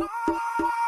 Música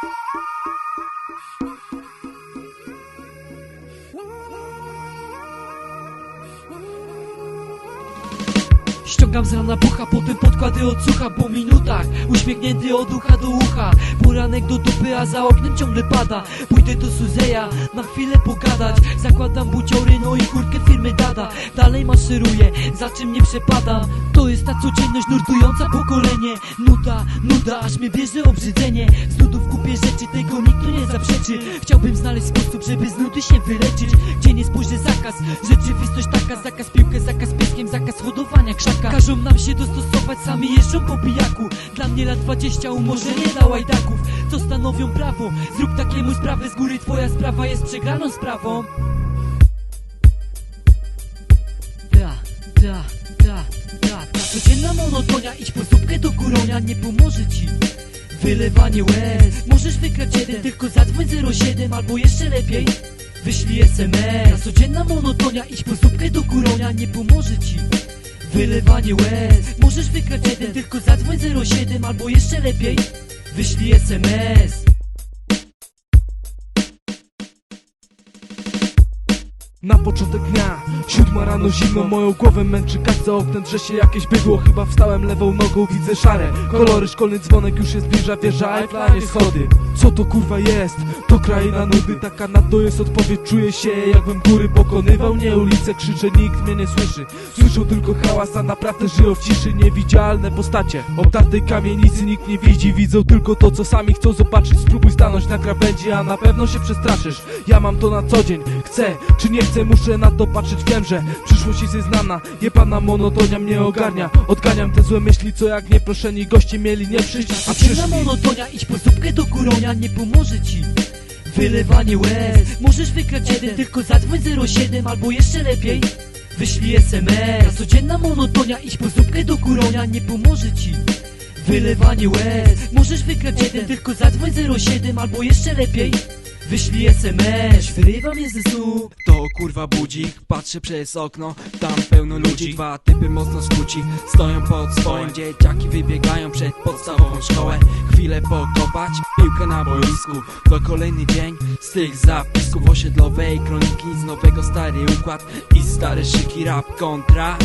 Ściągam z rana pucha, potem podkłady od sucha Po minutach, uśmiechnięty od ucha do ucha. Poranek do dupy, a za oknem ciągle pada. Pójdę do Suzeja, na chwilę pogadać. Zakładam buciory, no i kurtkę firmy Dada. Dalej maszeruję, za czym nie przepadam To jest ta codzienność nurtująca pokolenie. Nuda, nuda, aż mnie bierze obrzydzenie. Z nudów kupię rzeczy, tego nikt nie zaprzeczy. Chciałbym znaleźć sposób, żeby z nudy się wyleczyć. Gdzie nie spojrzę zakaz, rzeczywistość taka. Zakaz piłkę, zakaz pieskiem, zakaz hodowania krzaka Każą nam się dostosować, sami jeżdżą po pijaku Dla mnie lat 20 umorzenie dla łajdaków. Co stanowią prawo, zrób takiemu sprawę z góry. Twoja sprawa jest przegraną sprawą. Ta, ta, ta, ta, ta Codzienna monotonia, idź po zupkę do kuronia Nie pomoże ci Wylewanie łez. Możesz wygrać jeden, tylko zadzwoń 07 Albo jeszcze lepiej Wyślij SMS Codzienna monotonia, idź po zupkę do kuronia Nie pomoże ci Wylewanie łez. Możesz wygrać jeden, tylko zadzwoń 07 Albo jeszcze lepiej Wyślij SMS Na początek dnia, siódma rano zimno Moją głowę męczy kać za oknem Drze się jakieś bydło, chyba wstałem lewą nogą Widzę szare. Kolory, szkolny dzwonek Już się zbliża, wieża Eiffla, nie schody. Co to kurwa jest? To kraina nudy Taka na to jest odpowiedź, czuję się Jakbym góry pokonywał, nie ulice Krzyczę, nikt mnie nie słyszy. Słyszą tylko hałas, a naprawdę żyją w ciszy. Niewidzialne postacie Obdartej kamienicy nikt nie widzi. Widzą tylko to, co sami chcą zobaczyć. Spróbuj stanąć na krawędzi, a na pewno się przestraszysz. Ja mam to na co dzień, chcę czy nie chcę Muszę na to patrzeć, wiem, że przyszłość jest znana Jebana monotonia mnie ogarnia. Odganiam te złe myśli, co jak nieproszeni goście mieli nie przyjść. A Codzienna przyszli monotonia, idź po zupkę do kuronia Nie pomoże ci? Wylewanie łez. Możesz wygrać jeden, tylko zadzwoń 07 Albo jeszcze lepiej. Wyślij SMS Codzienna monotonia, idź po zupkę do kuronia Nie pomoże ci. Wylewanie łez. Możesz wygrać jeden, tylko zadzwoń 07 Albo jeszcze lepiej Wyślij SMS Wyrywa mnie ze snu To kurwa budzik, patrzę przez okno Tam pełno ludzi, dwa typy mocno skuci Stoją pod swoim, dzieciaki wybiegają przed podstawową szkołę. Chwilę pokopać, piłkę na boisku. To kolejny dzień z tych zapisków osiedlowej Kroniki. Z nowego stary układ I stare szyki. Rap kontra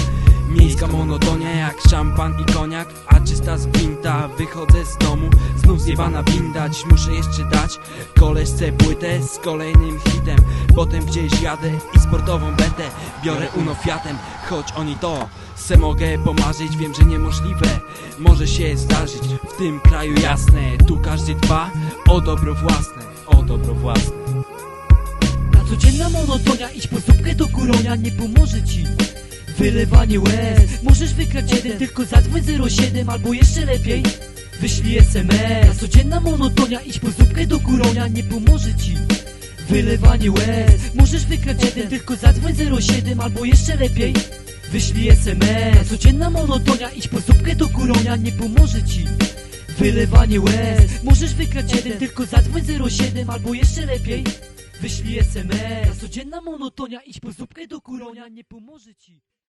Miejska monotonia jak szampan i koniak. A czysta z gwinta Wychodzę z domu Znów zjebana winda Dziś muszę jeszcze dać Koleżce płytę z kolejnym hitem. Potem gdzieś jadę i sportową betę Biorę uno fiatem Choć oni to se mogę pomarzyć. Wiem, że niemożliwe Może się zdarzyć W tym kraju jasne. Tu każdy dba o dobro własne O dobro własne. Ta codzienna monotonia, idź po zupkę do kuronia, nie pomoże ci Wylewanie łez. Możesz wygrać jeden, tylko zadzwoń 07 Albo jeszcze lepiej Wyślij SMS codzienna monotonia, idź po zupkę do kuronia, nie pomoże ci Wylewanie łez. Możesz wygrać jeden, tylko zadzwoń 07 Albo jeszcze lepiej. Wyślij SMS codzienna monotonia, idź po zupkę do kuronia, nie pomoże ci Wylewanie łez. Możesz wygrać jeden, tylko zadzwoń 07 Albo jeszcze lepiej. Wyślij SMS codzienna monotonia, idź po zupkę do kuronia, nie pomoże ci